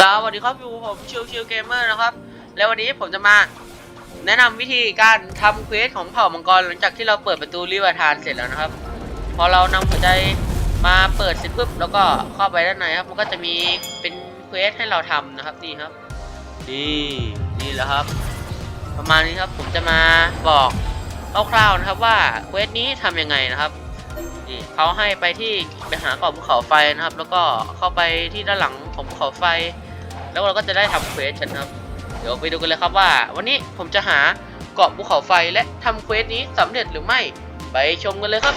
สวัสดีครับอยู่ผมชิวชิวเกมเมอร์นะครับ แล้ววันนี้ผมจะมาแนะนำวิธีการทำเควสของเผ่ามังกรหลังจากที่เราเปิดประตูริวาทานเสร็จแล้วนะครับ พอเรานำหัวใจมาเปิดเสร็จปุ๊บแล้วก็เข้าไปด้านในครับมันก็จะมีเป็นเควสให้เราทำนะครับนี่ครับนี่นี่แหละครับ ประมาณนี้ครับผมจะมาบอกคร่าวๆนะครับว่าเควสนี้ทำยังไงนะครับนี่เขาให้ไปที่ไปหาเกาะภูเขาไฟนะครับ แล้วก็เข้าไปที่ด้านหลังของภูเขาไฟ แล้วเราก็จะได้ทำเควสกันครับ เดี๋ยวไปดูกันเลยครับว่า วันนี้ผมจะหาเกาะภูเขาไฟและทำเควสนี้สำเร็จหรือไม่ไปชมกันเลยครับ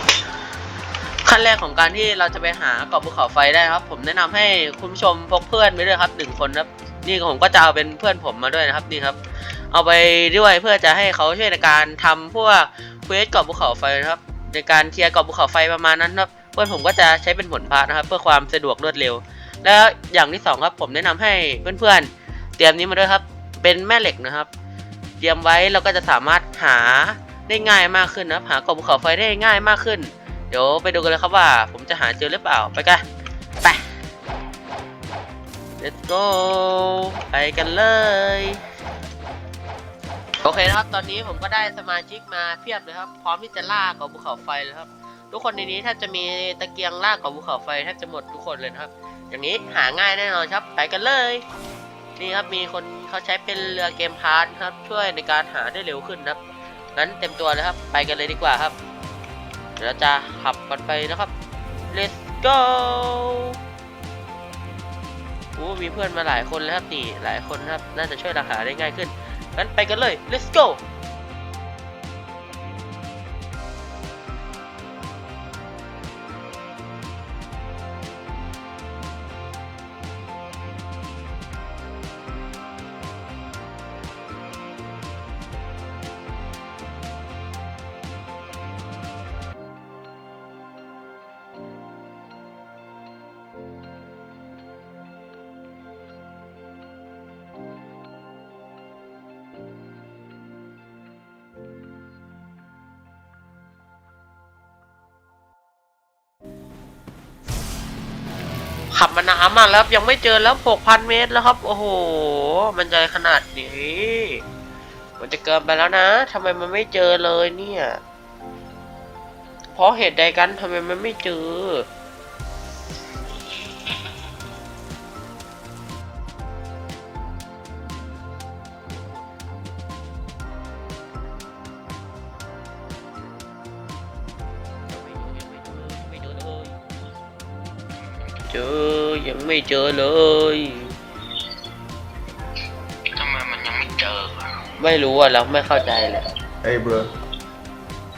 ขั้นแรกของการที่เราจะไปหาเกาะภูเขาไฟได้ครับ ผมแนะนำให้คุณผู้ชมพกเพื่อนไปด้วยครับหนึ่งคนครับนี่ผมก็จะเอาเป็นเพื่อนผมมาด้วยนะครับนี่ครับ เอาไปด้วยเพื่อจะให้เขาช่วยในการทำพวกเควสเกาะภูเขาไฟนะครับ ในการเคลียร์เกาะภูเขาไฟประมาณนั้นครับ เพื่อนผมก็จะใช้เป็นผลพานะครับ เพื่อความสะดวกรวดเร็ว แล้วอย่างที่สองครับผมแนะนำให้เพื่อนๆ เตรียมนี้มาด้วยครับ เป็นแม่เหล็กนะครับ เตรียมไว้เราก็จะสามารถหาได้ง่ายมากขึ้นนะหากาะภูเขาไฟได้ง่ายมากขึ้น เดี๋ยวไปดูกันเลยครับว่า ผมจะหาเจอหรือเปล่าไปกันไป let's go ไปกันเลยโอเคนะครับ ตอนนี้ผมก็ได้สมาชิกมาเพียบเลยครับ พร้อมที่จะล่ากาะภูเขาไฟเลยครับ ทุกคนในนี้ถ้าจะมีตะเกียงล่ากาะภูเขาไฟแทบจะหมดทุกคนเลยนะครับ อย่างนี้หาง่ายแน่นอนครับ ไปกันเลย นี่ครับมีคนเขาใช้เป็นเรือเกมพาร์ทครับ ช่วยในการหาได้เร็วขึ้นครับงั้นเต็มตัวเลยครับ ไปกันเลยดีกว่าครับเดี๋ยวเราจะขับกันไปนะครับ let's go โอ้มีเพื่อนมาหลายคนแล้วครับนี่หลายคนครับ น่าจะช่วยเราหาได้ง่ายขึ้นงั้นไปกันเลย let's go ขับมานานมากแล้วยังไม่เจอแล้ว6,000เมตรแล้วครับ โอ้โห มันใจขนาดนี้ มันจะเกินไปแล้วนะทำไมมันไม่เจอเลยเนี่ย เพราะเหตุใดกันทำไมมันไม่เจอ ไม่เจอเลยทำไมมันยังไม่เจอวะไม่รู้อะเราไม่เข้าใจเลย Hey, bro.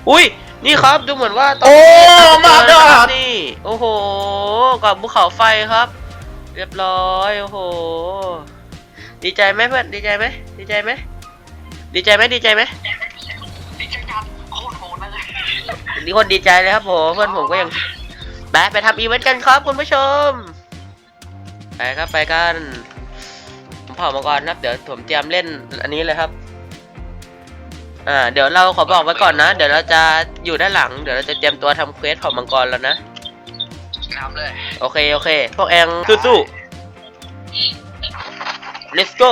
อุ้ยนี่ครับดูเหมือนว่าตอนโอ้นี้มาเจอแล้วครับดนี่โอ้โหกับภูเขาไฟครับ เรียบร้อยโอ้โห ดีใจไหมเพื่อนดีใจไหมดีใจไหมดีใจไหมดีใจไหมดิฉันทำโคตรโหดเลยนี่คนดีใจเลยครับผมเพื่อนผมก็ยังไปไปทำอีเวนต์กันครับคุณผู้ชม ไปครับไปกันผมเผามาก่อนครับเดี๋ยวผมเตรียมเล่นอันนี้เลยครับอ่าเดี๋ยวเราขอบอกไว้ก่อนนะ เดี๋ยวเราจะอยู่ด้านหลัง เดี๋ยวเราจะเตรียมตัวทำเควสเผามังกรแล้วนะน้ำเลย โอเคโอเค พวกแองสู้ๆ let's go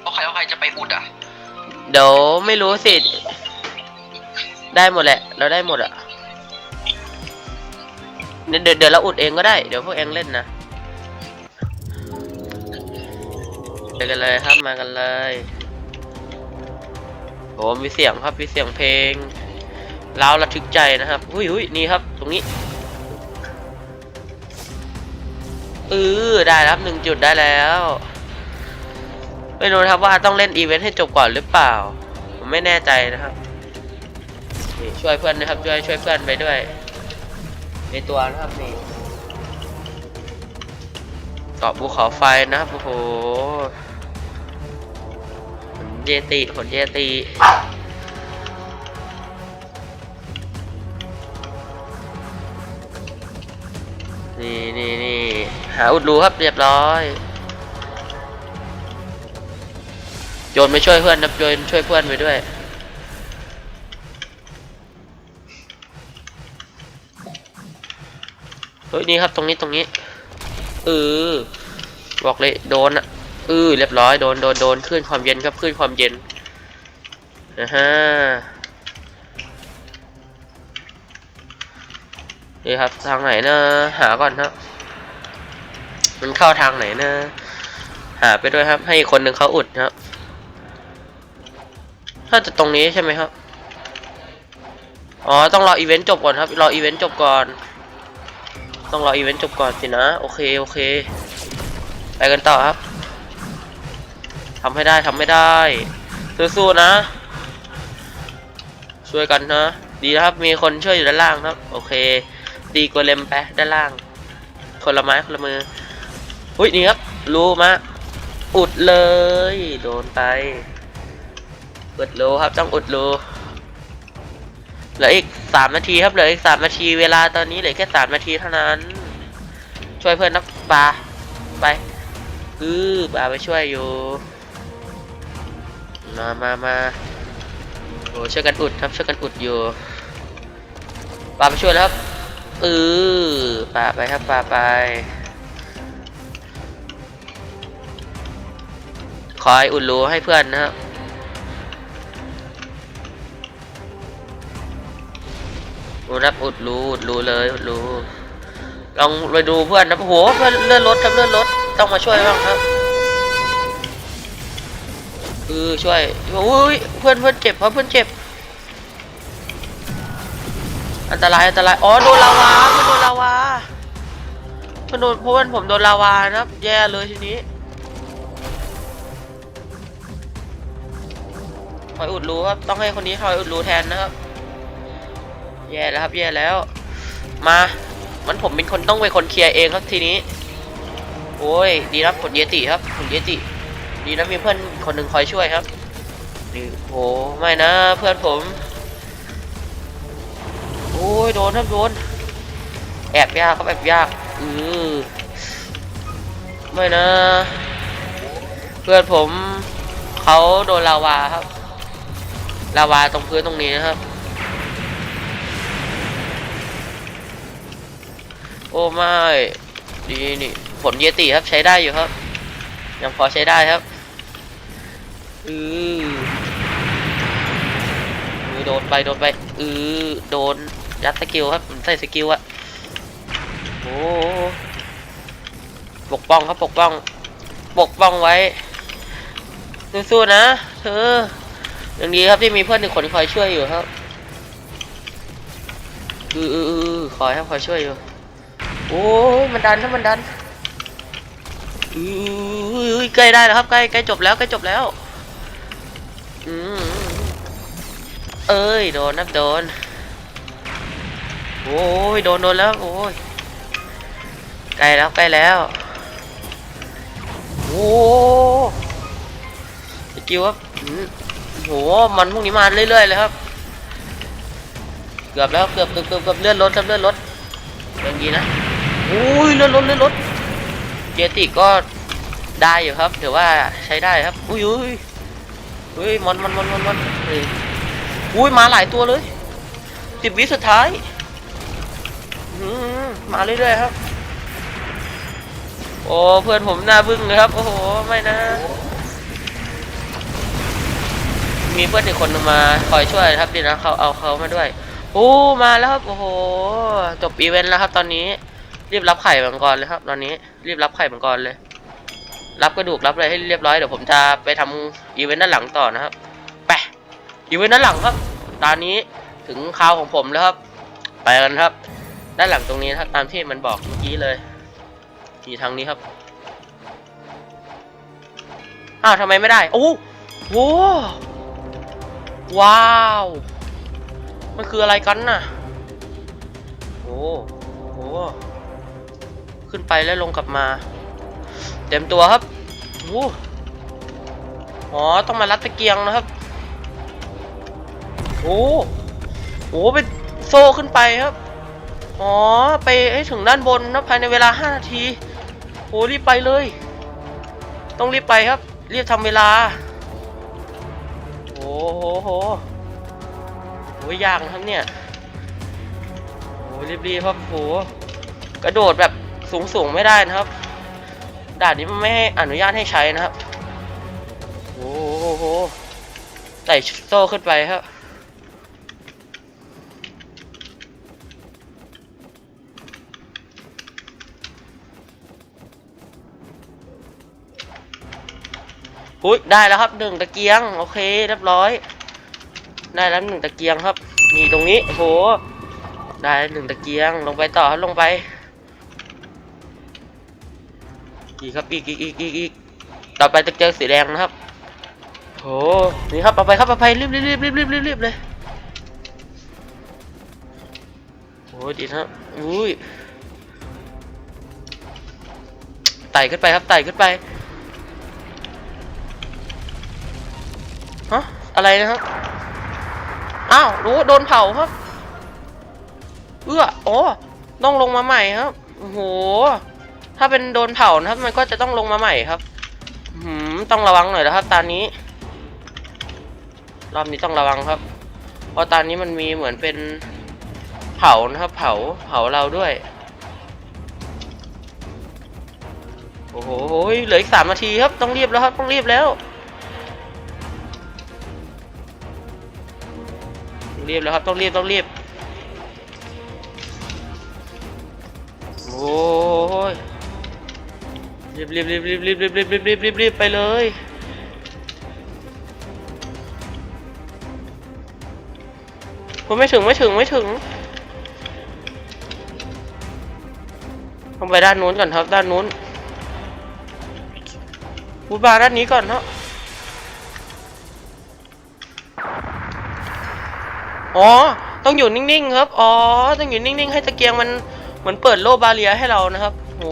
เอาใครเอาใครจะไปอุดอะ เดี๋ยวไม่รู้สิ ได้หมดแหละ เราได้หมดอะเดี๋ยวเดี๋ยวเดี๋ยวเราอุดเองก็ได้ เดี๋ยวพวกเองเล่นนะไปกันเลยครับมากันเลยโอ้มีเสียงครับมีเสียงเพลงเล้าวระทึกใจนะครับหุยหุยนี่ครับ ตรงนี้เออได้ครับหนึ่งจุดได้แล้ว ไม่รู้นะครับว่าต้องเล่นอีเวนต์ให้จบก่อนหรือเปล่า ผมไม่แน่ใจนะครับ นี่ช่วยเพื่อนนะครับช่วยช่วยเพื่อนไปด้วย ในตัวนะครับนี่เกาะภูเขาไฟนะครับโอ้โหขนเยติขนเยตินี่นี่นี่หาอุดรูครับเรียบร้อยโยนไปช่วยเพื่อนนะโยนช่วยเพื่อนไปด้วย เฮ้ยนี่ครับตรงนี้ตรงนี้เออบอกเลยโดนอะเออเรียบร้อยโดนโดนโดนขึ้นความเย็นครับขึ้นความเย็นนะฮะนี่ครับทางไหนนะหาก่อนครับมันเข้าทางไหนนะ หาไปด้วยครับ ให้คนหนึ่งเขาอุดครับถ้าจะตรงนี้ใช่ไหมครับ อ๋อ ต้องรออีเวนต์จบก่อนครับ รออีเวนต์จบก่อน ต้องรออีเวนต์จบก่อนสินะ โอเค โอเค ไปกันต่อครับทำให้ได้ทำไม่ได้ สู้ๆนะ ช่วยกันนะ ดีนะครับ มีคนช่วยอยู่ด้านล่างครับ โอเคดีกวเลมไปด้านล่าง คนละไม้คนละมืออุ้ยนี่ครับ รู้มา อุดเลย โดนไป อุดรูครับ ต้องอุดรู เหลืออีกสามนาทีครับเหลืออีกสามนาทีเวลาตอนนี้เหลือแค่สามนาทีเท่านั้น ช่วยเพื่อนนักปลาไปอือปลาไปช่วยอยู่ มามามาโอ้ช่วยกันอุดครับช่วยกันอุดอยู่ปลาไปช่วยแล้วครับเออปลาไปครับปลาไป คอยอุดรูให้เพื่อนนะครับ ดรับอุดรูอุดรูเลยอุดรูลองไปดูเพื่อนนะโอ้โหเพื่อนเลื่อนรถครับเลื่อนรถต้องมาช่วยบ้างครับเออช่วยโอ้ยเพื่อนเพื่อนเจ็บครับเพื่อนเจ็บ อันตรายอันตรายอ๋อโดนลาวาเพื่อนโดนลาวาเพื่อนโดนเพื่อนผมโดนลาวานะครับแย่เลยทีนี้คอยอุดรูครับต้องให้คนนี้คอยอุดรูแทนนะครับ แย่แล้วครับแย่แล้ว มามันผมเป็นคนต้องเป็นคนเคลียร์เองครับทีนี้ โอ้ยดีนะผลเยติครับผลเยติ ดีนะมีเพื่อนคนหนึ่งคอยช่วยครับนี่โหไม่นะเพื่อนผม โอ้ยโดนครับโดน แอบยากครับแอบยากอือไม่นะ เพื่อนผมเขาโดนลาวาครับลาวาตรงพื้นตรงนี้นะครับ อ้ไม่ดีนี่ผลเยติครับใช้ได้อยู่ครับ ยังพอใช้ได้ครับอือโดนไปโดนไปอือโดนยัดสกิลครับผมใส่สกิลอะโอ้ปกป้องครับปกป้อง ปกป้องไว้สู้ๆนะเธออย่างดีครับที่มีเพื่อนหนึ่งคนคอยช่วยอยู่ครับอืออืออือคอยครับคอยช่วยอยู่ โอ้ยมันดันครับมันดันอือใกล้ได้แล้วครับใกล้ใกล้จบแล้วใกล้จบแล้วอืมเอ้ยโดนนับโดนโอ้ยโดนโดนแล้วโอ้ยใกล้แล้วใกล้แล้วโอ้สกิลครับอืมโหมันพวกนี้มาเรื่อยๆเลยครับ เกือบแล้วเกือบเกือบเกือบเกือบเลื่อนรถครับเลื่อนรถอย่างนี้นะ อุ้ยเลื่อนรถเลื่อนรถเจติก็ได้อยู่ครับถือว่าใช้ได้ครับ อุ้ยอุ้ยอุ้ยมันมันมันมันมันอุ้ยมาหลายตัวเลยสิบวิสุดท้ายอืมมาเรื่อยๆครับ โอ้เพื่อนผมหน้าบึ้งเลยครับ โอ้โห ไม่นะ มีเพื่อนอีกคนหนึงมาคอยช่วยครับดีนะเขาเอาเขามาด้วย โอ้ มาแล้วครับ โอ้โห จบอีเวนต์แล้วครับตอนนี้ รีบรับไข่มังกรเลยครับ ตอนนี้รีบรับไข่มังกรเลย รับกระดูกรับอะไรให้เรียบร้อยเดี๋ยวผมจะไปทำอีเวนต์ด้านหลังต่อนะครับไปอีเวนต์ด้านหลังครับ ตอนนี้ถึงคราวของผมแล้วครับ ไปกันครับ ด้านหลังตรงนี้ครับตามที่มันบอกเมื่อกี้เลยที่ทางนี้ครับอ้าวทำไมไม่ได้โอ้โหว้าว มันคืออะไรกันน่ะโอ้โห ขึ้นไปแล้วลงกลับมา เต็มตัวครับโอ้อ๋อต้องมารัดตะเกียงนะครับ โอ้โหเป็นโซ่ขึ้นไปครับ อ๋อ ไปให้ถึงด้านบนนะภายในเวลา 5 นาทีโอ้รีบไปเลย ต้องรีบไปครับรีบทำเวลา โอ้โหโหโอ้ยยากนะครับเนี่ยโอ้ยรีบๆครับโหกระโดดแบบ สูงสูงๆไม่ได้นะครับด่านนี้มันไม่ให้อนุญาตให้ใช้นะครับโอ้โหไต่โซ่ขึ้นไปครับอุ้ยได้แล้วครับหนึ่งตะเกียง โอเคเรียบร้อย ได้แล้วหนึ่งตะเกียงครับ นี่ตรงนี้โอ้โหได้หนึ่งตะเกียงลงไปต่อครับลงไป กครับอีกอีกอีกอีกอีกต่อไปตะเกียงสีแดงนะครับโอ้นี่ครับเอาไปครับเอาไปรีบรีบรีบรีบรีบรีบรีบเลยโอ้ดีครับอุ้ยไต่ขึ้นไปครับไต่ขึ้นไปฮะอะไรนะครับอ้าวรู้โดนเผาครับ เอื้อโอ้ต้องลงมาใหม่ครับโอ้โห ถ้าเป็นโดนเผานะครับ มันก็จะต้องลงมาใหม่ครับหืมต้องระวังหน่อยนะครับตอนนี้ รอบนี้ต้องระวังครับ เพราะตอนนี้มันมีเหมือนเป็นเผานะครับ เผาเผาเราด้วย โอ้โหเหลืออีกสามนาทีครับ ต้องรีบแล้วครับ ต้องรีบแล้วรีบแล้วครับ ต้องรีบต้องรีบ โอ้ย รีบรีบรีบรีบรีบรีบรีบรีบรีบรีบรีบไปเลยผมไม่ถึงไม่ถึงไม่ถึงต้องไปด้านนู้นก่อนครับด้านนู้นพูบาด้านนี้ก่อนเนาะอ๋อ ต้องอยู่นิ่งๆครับ อ๋อ ต้องอยู่นิ่งๆ ให้ตะเกียงมันเหมือนเปิดโลบาเรียให้เรานะครับ โห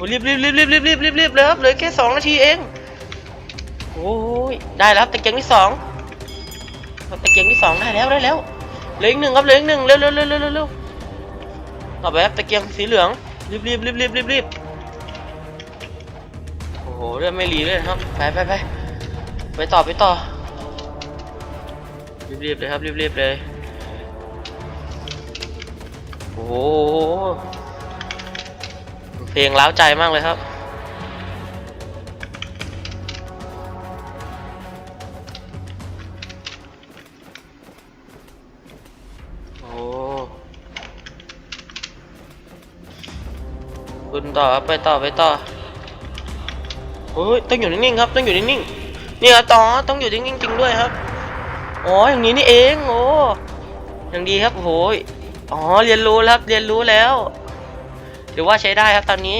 โหรีบรีบรีบรีบรีบรีบรีบรีบเลยครับเหลือแค่สองนาทีเองโอ้ยได้แล้วครับตะเกียงที่สองตะเกียงที่สองได้แล้วได้แล้วเหลืออีกหนึ่งครับเหลืออีกหนึ่งเร็วเร็วเร็วเร็วเร็วเร็วต่อไปครับตะเกียงสีเหลืองรีบรีบรีบรีบรีบรีบโอ้โหเรื่องไม่รีเลยครับไปไปไปไปต่อไปต่อรีบรีบเลยครับรีบรีบเลยโอ้ เพลงล้าวใจมากเลยครับ โอ้คุณต่อครับไปต่อไปต่อโอ้ยต้องอยู่นิ่งๆครับต้องอยู่นิ่งๆนี่ครับต่อต้องอยู่นิ่งๆจริงด้วยครับอ๋ออย่างนี้นี่เองโอ้อย่างดีครับโอ้โหอ๋อเรียนรู้แล้วครับเรียนรู้แล้ว ถือว่าใช้ได้ครับตอนนี้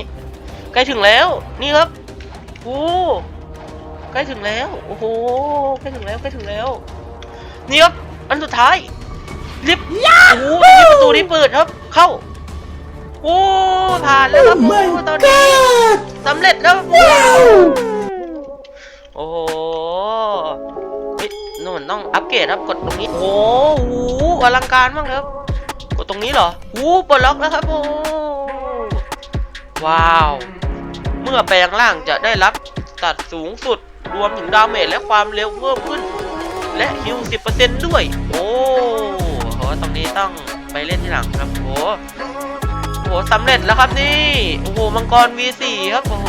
ใกล้ถึงแล้วนี่ครับโอ้ใกล้ถึงแล้วโอ้โหใกล้ถึงแล้วใกล้ถึงแล้วนี่ครับอันสุดท้ายลิฟต์โอ้โหนี่ประตูนี้เปิดครับ เข้าโอ้ผ่านแล้วครับโอ้ตอนนี้สำเร็จแล้วโอ้โหเฮ้ยนู่นต้องอัปเกรดครับกดตรงนี้ โอ้โหอลังการมากเลยครับ กดตรงนี้เหรอโอ้ปลดล็อกแล้วครับโอ้ ว้าว เมื่อแปลงร่างจะได้รับตัดสูงสุดรวมถึงดาเมจและความเร็วเพิ่มขึ้น และฮิว10%ด้วย โอ้โหตรงนี้ต้องไปเล่นที่หลังครับโอ้โหโอ้โหสำเร็จแล้วครับนี่ โอ้โห มังกร V4 ครับ โอ้โห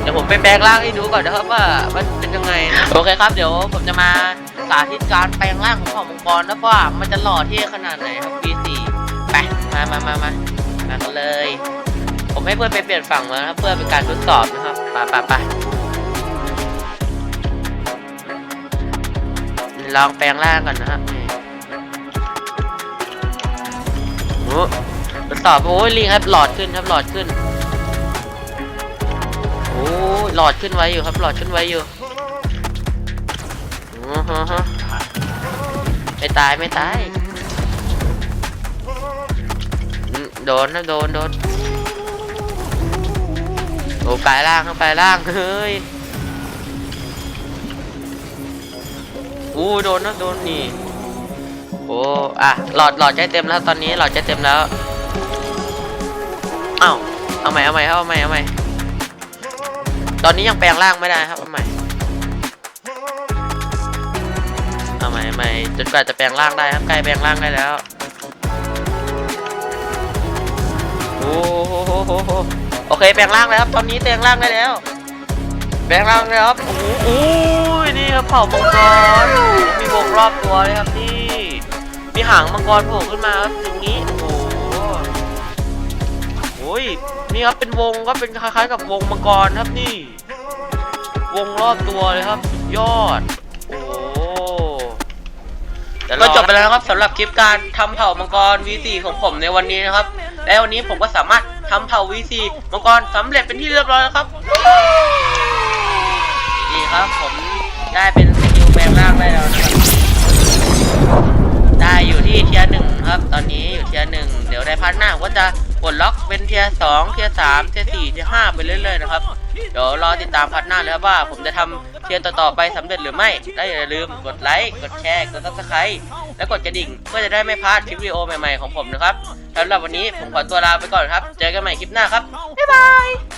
เดี๋ยวผมไปแปลงร่างให้ดูก่อนนะครับว่ามันเป็นยังไง โอเคครับ เดี๋ยวผมจะมาสาธิตการแปลงร่างของผ่ามังกรนะว่ามันจะหล่อเท่ขนาดไหนครับ V4 ไป มามามามามา กันเลย ผมให้เพื่อนไปเปลี่ยนฝั่งมานะครับเพื่อเป็นการทดสอบนะครับไปไปไปลองแปลงร่างก่อนนะฮะโอ้ทดสอบโอ้ยลิงครับหลอดขึ้นครับหลอดขึ้นโอ้หลอดขึ้นไว้อยู่ครับหลอดขึ้นไว้อยู่อือฮะไม่ตายไม่ตาย โดนนะโดนโดนโอ้กลายร่างครับกลายร่างเฮ้ยอู้โดนนะโดนนี่โอ้อะหลอดหลอดใจเต็มแล้วตอนนี้หลอดใจเต็มแล้วเอ้าเอาใหม่เอาใหม่ครับเอาใหม่เอาใหม่ตอนนี้ยังแปลงร่างไม่ได้ครับเอาใหม่เอาใหม่ใหม่จนกว่าจะแปลงร่างได้ครับใกล้แปลงร่างได้แล้ว โอ้โหโอเคแปลงร่างแล้วครับ ตอนนี้แปลงร่างได้แล้ว แปลงร่างแล้วครับโอ้โหอ้ยนี่ครับเผ่ามังกรมีวงรอบตัวเลยครับนี่มีหางมังกรโผล่ขึ้นมาครับอย่างนี้โอ้โหโอ้ยนี่ครับเป็นวงก็เป็นคล้ายๆ กับวงมังกรครับนี่ วงรอบตัวเลยครับ ยอด ก็จบไปแล้วนะครับสำหรับคลิปการทำเผ่ามังกร V4 ของผมในวันนี้นะครับ และวันนี้ผมก็สามารถทำเผ่า V4 มังกรสำเร็จเป็นที่เรียบร้อยแล้วครับนี่ครับผมได้เป็นสกิลแปลงร่างได้แล้วนะครับได้อยู่ที่เทียร์หนึ่งครับ ตอนนี้อยู่เทียร์หนึ่งเดี๋ยวในพาร์ทหน้าก็จะปลดล็อกเป็นเทียร์สองเทียร์สามเทียร์สี่เทียร์ห้าไปเรื่อยๆนะครับเดี๋ยวรอติดตามพาร์ทหน้าเลยครับว่าผมจะทำ เทียร์ต่อๆไปสำเร็จหรือไม่ได้อย่าลืมกดไลค์กดแชร์กดซับสไครต์และกดกระดิ่งเพื่อจะได้ไม่พลาดคลิปวิดีโอใหม่ๆของผมนะครับสำหรับวันนี้ผมขอตัวลาไปก่อนครับ เจอกันใหม่คลิปหน้าครับบ๊ายบาย